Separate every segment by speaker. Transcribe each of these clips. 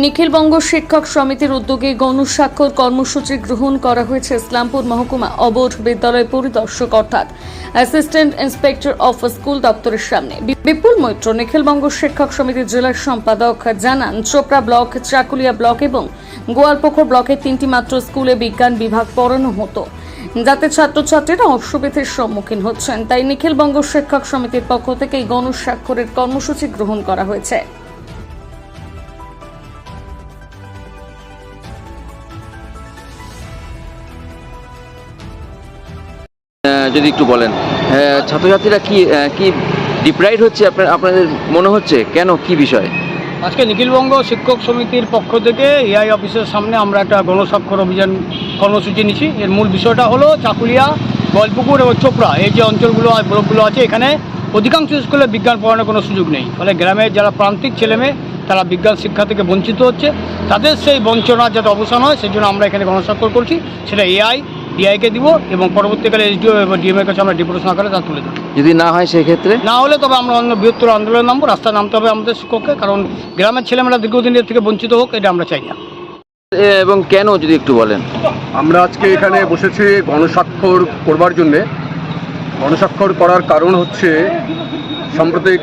Speaker 1: নিখিলবঙ্গ শিক্ষক সমিতির উদ্যোগে গণস্বাক্ষর কর্মসূচি গ্রহণ করা হয়েছে ইসলামপুর মহকুমা অবোধ বিদ্যালয় পরিদর্শক, অর্থাৎ অ্যাসিস্ট্যান্ট ইন্সপেক্টর অফ স্কুল দপ্তরের সামনে। বিপুল মৈত্র, নিখিলবঙ্গ শিক্ষক সমিতির জেলার সম্পাদক জানান, চোপড়া ব্লক, চাকুলিয়া ব্লক এবং গোয়ালপুকুর ব্লকের তিনটি মাত্র স্কুলে বিজ্ঞান বিভাগ পড়ানো হতো। যাতে ছাত্রছাত্রীরা অসুবিধার সম্মুখীন হচ্ছেন, তাই নিখিলবঙ্গ শিক্ষক সমিতির পক্ষ থেকে এই গণস্বাক্ষরের কর্মসূচি গ্রহণ করা হয়েছে।
Speaker 2: যদি একটু বলেন। ছাত্রছাত্রীরা কি কি ডিপ্রাইড হচ্ছে আপনার, আপনাদের মনে হচ্ছে? কেন? কি বিষয়?
Speaker 3: আজকে নিখিলবঙ্গ শিক্ষক সমিতির পক্ষ থেকে এআই অফিসের সামনে আমরা একটা গণস্বাক্ষর অভিযান, কর্মসূচি নিচ্ছি এর মূল বিষয়টা হলো চাকুলিয়া গলপুকুর এবং চোপড়া। এই যে অঞ্চলগুলো ব্লকগুলো আছে, এখানে অধিকাংশ স্কুলে বিজ্ঞান পড়ানোর কোনো সুযোগ নেই। ফলে গ্রামের যারা প্রান্তিক ছেলেমেয়ে, তারা বিজ্ঞান শিক্ষা থেকে বঞ্চিত হচ্ছে। তাদের সেই বঞ্চনা যাতে অবসান হয় সেই জন্য আমরা এখানে গণস্বাক্ষর করছি। সেটা এআই ডিআইকে দিব এবং পরবর্তীকালে এসডিও এবং ডিএমের কাছে আমরা ডিপুটেশন আকারে তা তুলে দেবো।
Speaker 2: যদি না হয় সেক্ষেত্রে?
Speaker 3: না হলে তবে আমরা অন্য বৃহত্তর আন্দোলন নামবো রাস্তায় নামতে হবে আমাদের শিক্ষককে কারণ গ্রামের ছেলেমেয়েরা দীর্ঘদিনের থেকে বঞ্চিত হোক এটা আমরা চাই না।
Speaker 2: এবং কেন যদি একটু বলেন?
Speaker 4: আমরা আজকে এখানে বসেছি গণস্বাক্ষর করবার জন্যে। গণস্বাক্ষর করার কারণ হচ্ছে সাম্প্রতিক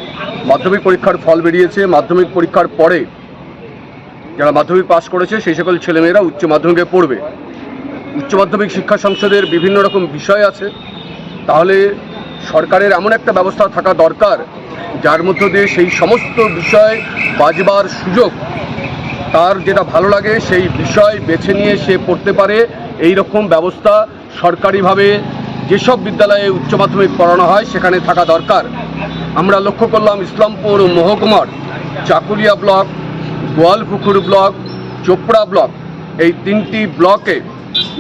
Speaker 4: মাধ্যমিক পরীক্ষার ফল বেরিয়েছে। মাধ্যমিক পরীক্ষার পরে যারা মাধ্যমিক পাশ করেছে সেই সকল ছেলেমেয়েরা উচ্চ মাধ্যমিকে পড়বে। উচ্চ মাধ্যমিক শিক্ষা সংসদের বিভিন্ন রকম বিষয় আছে। তাহলে সরকারের এমন একটা ব্যবস্থা থাকা দরকার, যার মধ্য দিয়ে সেই সমস্ত বিষয় বাজবার সুযোগ, তার যেটা ভালো লাগে সেই বিষয় বেছে নিয়ে সে পড়তে পারে। এই রকম ব্যবস্থা সরকারিভাবে যেসব বিদ্যালয়ে উচ্চ মাধ্যমিক পড়ানো হয়, সেখানে থাকা দরকার। আমরা লক্ষ্য করলাম ইসলামপুর মহকুমার Chakulia block, Goalpokhar block, Chopra block, এই তিনটি ব্লকে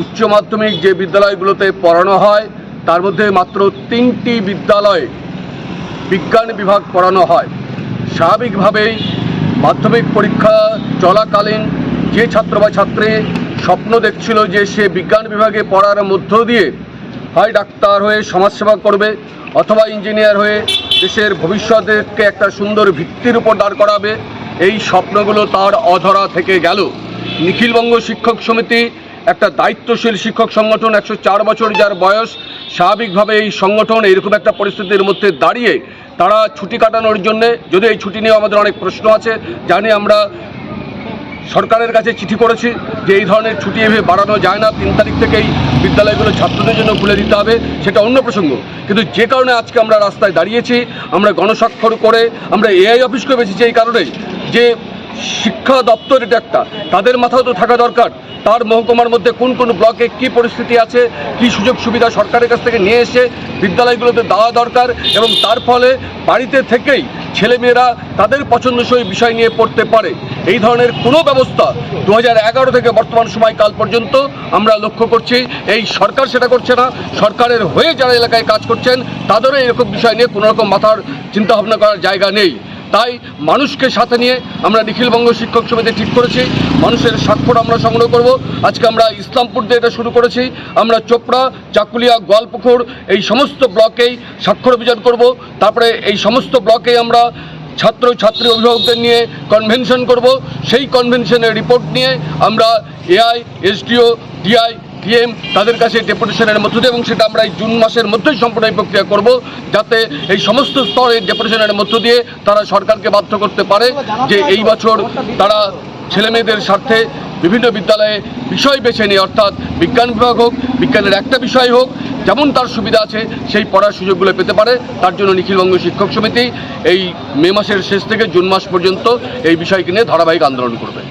Speaker 4: উচ্চ মাধ্যমিক যে বিদ্যালয়গুলোতে পড়ানো হয়, তার মধ্যে মাত্র তিনটি বিদ্যালয়ে বিজ্ঞান বিভাগ পড়ানো হয়। স্বাভাবিকভাবেই মাধ্যমিক পরীক্ষা চলাকালীন যে ছাত্র বা ছাত্রী স্বপ্ন দেখছিল যে সে বিজ্ঞান বিভাগে পড়ার মধ্য দিয়ে হয় ডাক্তার হয়ে সমাজসেবা করবে অথবা ইঞ্জিনিয়ার হয়ে দেশের ভবিষ্যৎকে একটা সুন্দর ভিত্তির উপর দাঁড় করাবে, এই স্বপ্নগুলো তার অধরা থেকে গেল। নিখিলবঙ্গ শিক্ষক সমিতি একটা দায়িত্বশীল শিক্ষক সংগঠন, একশো চার বছর যার বয়স, স্বাভাবিকভাবে এই সংগঠন এরকম একটা পরিস্থিতির মধ্যে দাঁড়িয়ে তারা ছুটি কাটানোর জন্য, যদি এই ছুটি নিয়ে আমাদের অনেক প্রশ্ন আছে, জানি আমরা সরকারের কাছে চিঠি করেছি যে এই ধরনের ছুটি এভাবে বাড়ানো যায় না, তিন তারিখ থেকেই বিদ্যালয়গুলো ছাত্রদের জন্য খুলে দিতে হবে, সেটা অন্য প্রসঙ্গ। কিন্তু যে কারণে আজকে আমরা রাস্তায় দাঁড়িয়েছি, আমরা গণস্বাক্ষর করে আমরা এআই অফিসকে বেছেছি এই কারণে যে শিক্ষা দপ্তর এটা একটা। তাদের মাথাও তো থাকা দরকার। তার মহকুমার মধ্যে কোন কোন ব্লকে কি পরিস্থিতি আছে, কি সুযোগ সুবিধা সরকারের কাছ থেকে নিয়ে এসে বিদ্যালয়গুলোতে দেওয়া দরকার এবং তার ফলে বাড়িতে থেকেই ছেলেমেয়েরা তাদের পছন্দসই বিষয় নিয়ে পড়তে পারে। এই ধরনের কোনো ব্যবস্থা দু থেকে বর্তমান সময়কাল পর্যন্ত আমরা লক্ষ্য করছি। এই সরকার সেটা করছে না। সরকারের হয়ে যারা এলাকায় কাজ করছেন, তাদেরও এরকম বিষয় নিয়ে কোনো রকম মাথার চিন্তাভাবনা করার জায়গা নেই। তাই মানুষকে সাথে নিয়ে আমরা নিখিলবঙ্গ শিক্ষক সমিতি ঠিক করেছি। মানুষের স্বাক্ষর আমরা সংগ্রহ করব। আজকে আমরা ইসলামপুর দিয়ে এটা শুরু করেছি। আমরা চোপড়া, চাকুলিয়া, গোয়ালপুকুর এই সমস্ত ব্লকেই স্বাক্ষর অভিযান করব। তারপরে এই সমস্ত ব্লকেই আমরা ছাত্র ছাত্রী অভিভাবকদের নিয়ে কনভেনশন করব। সেই কনভেনশনের রিপোর্ট নিয়ে আমরা এআই এসডিও ডিআই ডিএম তাদের কাছে ডেপুটেশনের মধ্য দিয়ে এবং সেটা আমরা এই জুন মাসের মধ্যেই সম্পূর্ণ প্রক্রিয়া করব যাতে এই সমস্ত স্তরে ডেপুটেশনের মধ্য দিয়ে তারা সরকারকে বাধ্য করতে পারে যে এই বছর তারা ছেলেমেয়েদের স্বার্থে বিভিন্ন বিদ্যালয়ে বিষয় বেছে নিয়ে, অর্থাৎ বিজ্ঞান বিভাগ হোক, বিজ্ঞানের একটা বিষয় হোক, যেমন তার সুবিধা আছে, সেই পড়ার সুযোগগুলো পেতে পারে। তার জন্য নিখিলবঙ্গ শিক্ষক সমিতি এই মে মাসের শেষ থেকে জুন মাস পর্যন্ত এই বিষয়কে নিয়ে ধারাবাহিক আন্দোলন করবে।